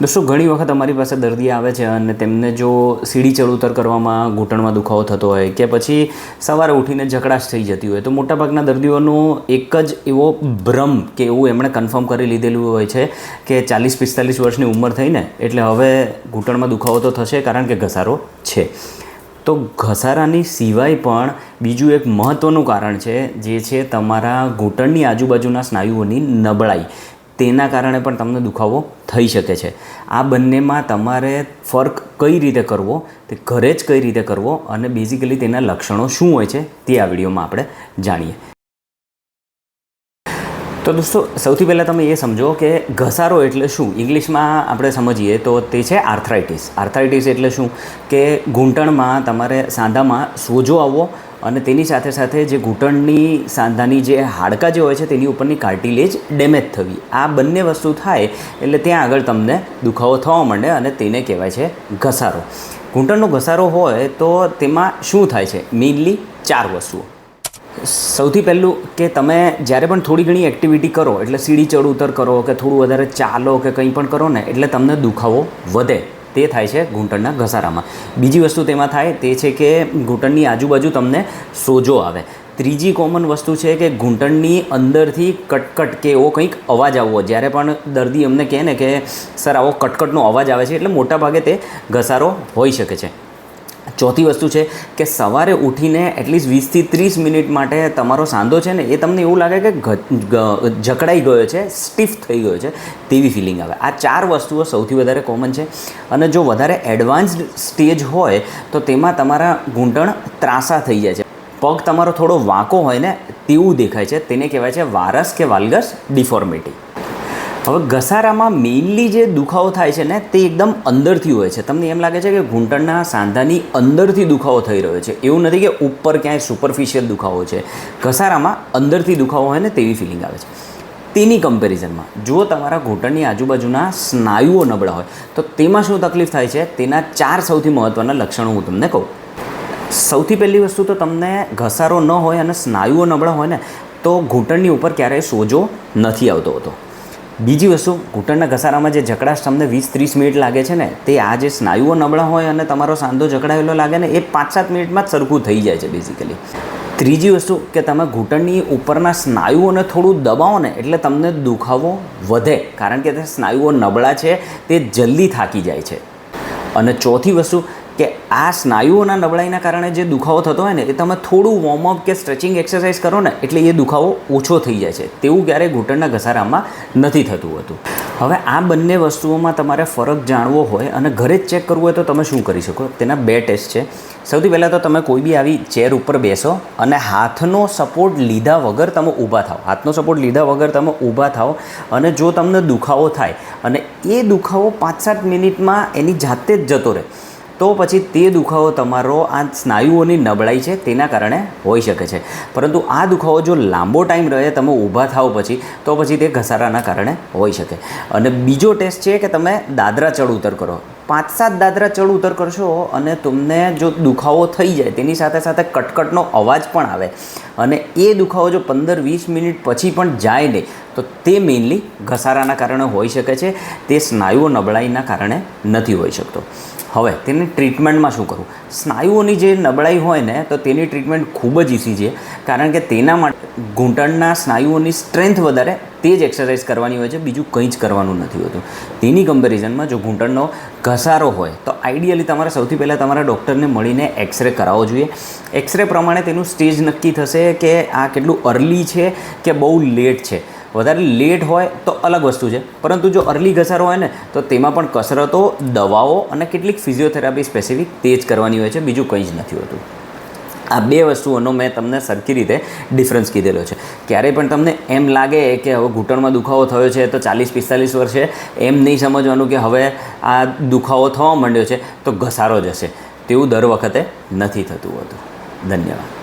દોસ્તો ઘણી વખત અમારી પાસે દર્દી આવે છે અને તેમને જો સીડી ચડ ઉતર કરવામાં ઘૂંટણમાં દુખાવો થતો હોય કે પછી સવારે ઉઠીને જકડાશ થઈ જતી હોય, તો મોટાભાગના દર્દીઓનો એક જ એવો ભ્રમ કે એવું એમણે કન્ફર્મ કરી લીધેલું હોય છે કે ચાલીસ પિસ્તાલીસ વર્ષની ઉંમર થઈને, એટલે હવે ઘૂંટણમાં દુખાવો તો થશે કારણ કે ઘસારો છે. તો ઘસારાની સિવાય પણ બીજું એક મહત્ત્વનું કારણ છે, જે છે તમારા ઘૂંટણની આજુબાજુના સ્નાયુઓની નબળાઈ. તેના કારણે પણ તમને દુખાવો થઈ શકે છે. આ બંનેમાં તમારે ફર્ક કઈ રીતે કરવો, તે ઘરે જ કઈ રીતે કરવો અને બેઝિકલી તેના લક્ષણો શું હોય છે તે આ વિડીયોમાં આપણે જાણીએ. તો દોસ્તો, સૌથી પહેલાં તમે એ સમજો કે ઘસારો એટલે શું? ઇંગ્લિશમાં આપણે સમજીએ તો તે છે આર્થરાઇટિસ. આર્થરાઇટિસ એટલે શું? કે ઘૂંટણમાં તમારે સાંધામાં સોજો આવવો અને તેની સાથે સાથે જે ઘૂંટણની સાંધાની જે હાડકાં જે હોય છે તેની ઉપરની કાર્ટિલેજ ડેમેજ થવી. આ બંને વસ્તુ થાય એટલે ત્યાં આગળ તમને દુખાવો થવા માંડે અને તેને કહેવાય છે ઘસારો. ઘૂંટણનો ઘસારો હોય તો તેમાં શું થાય છે? મેઇનલી ચાર વસ્તુઓ. સૌથી પહેલું કે તમે જ્યારે પણ થોડી ઘણી એક્ટિવિટી કરો, એટલે સીડી ચડ ઉતર કરો કે થોડું વધારે ચાલો કે કંઈ પણ કરો ને, એટલે તમને દુખાવો વધે. તે થાય છે ઘૂંટણના ઘસારામાં. બીજી વસ્તુ તેમાં થાય તે છે કે ઘૂંટણની આજુબાજુ તમને સોજો આવે. ત્રીજી કોમન વસ્તુ છે કે ઘૂંટણની અંદરથી કટકટ કે એવો કંઈક અવાજ આવવો. જ્યારે પણ દર્દી અમને કહે ને કે, સર, આવો કટકટનો અવાજ આવે છે, એટલે મોટાભાગે તે ઘસારો હોઈ શકે છે. ચોથી વસ્તુ છે કે સવારે ઉઠીને એટલીસ્ટ વીસથી ત્રીસ મિનિટ માટે તમારો સાંધો છે ને, એ તમને એવું લાગે કે જકડાઈ ગયો છે સ્ટીફ થઈ ગયો છે તેવી ફિલિંગ આવે. આ ચાર વસ્તુઓ સૌથી વધારે કોમન છે. અને જો વધારે એડવાન્સ્ડ સ્ટેજ હોય, તો તેમાં તમારા ઘૂંટણ ત્રાસા થઈ જાય છે. પગ તમારો થોડો વાંકો હોય ને, તેવું દેખાય છે. તેને કહેવાય છે વારસ કે વાલ્ગસ ડિફોર્મિટી હવે ઘસારામાં મેઇનલી જે દુખાવો થાય છે ને, તે એકદમ અંદરથી હોય છે. તમને એમ લાગે છે કે ઘૂંટણના સાંધાની અંદરથી દુખાવો થઈ રહ્યો છે. એવું નથી કે ઉપર ક્યાંય સુપરફિશિયલ દુખાવો છે. ઘસારામાં અંદરથી દુખાવો હોય ને તેવી ફિલિંગ આવે છે. તેની કમ્પેરિઝનમાં જો તમારા ઘૂંટણની આજુબાજુના સ્નાયુઓ નબળા હોય, તો તેમાં શું તકલીફ થાય છે? તેના ચાર સૌથી મહત્ત્વના લક્ષણો હું તમને કહું. સૌથી પહેલી વસ્તુ તો તમને ઘસારો ન હોય અને સ્નાયુઓ નબળા હોય ને, તો ઘૂંટણની ઉપર ક્યારેય સોજો નથી આવતો હોતો. બીજી વસ્તુ, ઘૂંટણના ઘસારામાં જે જકડાશ તમને વીસ, ત્રીસ મિનિટ લાગે છે ને, તે આ જે સ્નાયુઓ નબળા હોય અને તમારો સાંધો જકડાયેલો લાગે ને, એ પાંચ, સાત મિનિટમાં જ સરખું થઈ જાય છે બેઝિકલી ત્રીજી વસ્તુ કે તમે ઘૂંટણની ઉપરના સ્નાયુઓને થોડું દબાવો ને, એટલે તમને દુખાવો વધે, કારણ કે તે સ્નાયુઓ નબળા છે, તે જલ્દી થાકી જાય છે. અને ચોથી વસ્તુ કે આ સ્નાયુઓના નબળાઈના કારણે જે દુખાવો થતો હોય ને, એ તમે થોડું વોર્મઅપ કે સ્ટ્રેચિંગ એક્સરસાઇઝ કરો ને, એટલે એ દુખાવો ઓછો થઈ જાય છે. તેવું ક્યારેય ઘૂંટણના ઘસારામાં નથી થતું હતું. હવે આ બંને વસ્તુઓમાં તમારે ફરક જાણવો હોય અને ઘરે જ ચેક કરવું હોય તો તમે શું કરી શકો? તેના બે ટેસ્ટ છે. સૌથી પહેલાં તો તમે કોઈ બી આવી ચેર ઉપર બેસો અને હાથનો સપોર્ટ લીધા વગર તમે ઊભા થાઓ. હાથનો સપોર્ટ લીધા વગર તમે ઊભા થાઓ અને જો તમને દુખાવો થાય, અને એ દુખાવો પાંચ સાત મિનિટમાં એની જાતે જ જતો રહે તો પછી તે દુખાવો તમારો આ સ્નાયુઓની નબળાઈ છે, તેના કારણે હોઈ શકે છે. પરંતુ આ દુખાવો જો લાંબો ટાઈમ રહે, તમે ઊભા થાઓ પછી, તો પછી તે ઘસારાના કારણે હોઈ શકે. અને બીજો ટેસ્ટ છે કે તમે દાદરા ચડ ઉતર કરો. પાંચ સાત દાદરા ચડ ઉતર કરશો અને તમને જો દુખાવો થઈ જાય, તેની સાથે સાથે કટકટનો અવાજ પણ આવે. અને એ દુખાવો જો પંદર વીસ મિનિટ પછી પણ જાય નહીં, તો તે મેઇનલી ઘસારાના કારણે હોઈ શકે છે. તે સ્નાયુઓ નબળાઈના કારણે નથી હોઈ શકતો. હવે તેની ટ્રીટમેન્ટમાં શું કરવું? સ્નાયુઓની જે નબળાઈ હોય ને, તો તેની ટ્રીટમેન્ટ ખૂબ જ ઇઝી છે. કારણ કે તેના માટે ઘૂંટણના સ્નાયુઓની સ્ટ્રેન્થ વધારે, તે જ એક્સરસાઇઝ કરવાની હોય છે, બીજું કંઈ જ કરવાનું નથી હોતું. તેની કમ્પેરિઝનમાં જો ઘૂંટણનો ઘસારો હોય, તો આઈડિયલી તમારે સૌથી પહેલાં તમારા ડૉક્ટરને મળીને એક્સરે કરાવવો જોઈએ. એક્સરે પ્રમાણે તેનું સ્ટેજ નક્કી થશે કે આ કેટલું અર્લી છે કે બહુ લેટ છે. વધારે લેટ હોય તો અલગ વસ્તુ છે. પરંતુ જો અર્લી ઘસારો હોય ને, તો તેમાં પણ કસરતો, દવાઓ અને કેટલીક ફિઝિયોથેરાપી સ્પેસિફિક તે જ કરવાની હોય છે. બીજું કંઈ જ નથી હોતું. આ બે વસ્તુઓનો મેં તમને સરખી રીતે ડિફરન્સ કીધેલો છે. ક્યારેય પણ તમને એમ લાગે કે હવે ઘૂંટણમાં દુખાવો થયો છે તો ચાલીસ પિસ્તાલીસ વર્ષે એમ નહીં સમજવાનું કે હવે આ દુખાવો થવા માંડ્યો છે, તો ઘસારો જશે. તેવું દર વખતે નથી થતું હોતું. ધન્યવાદ.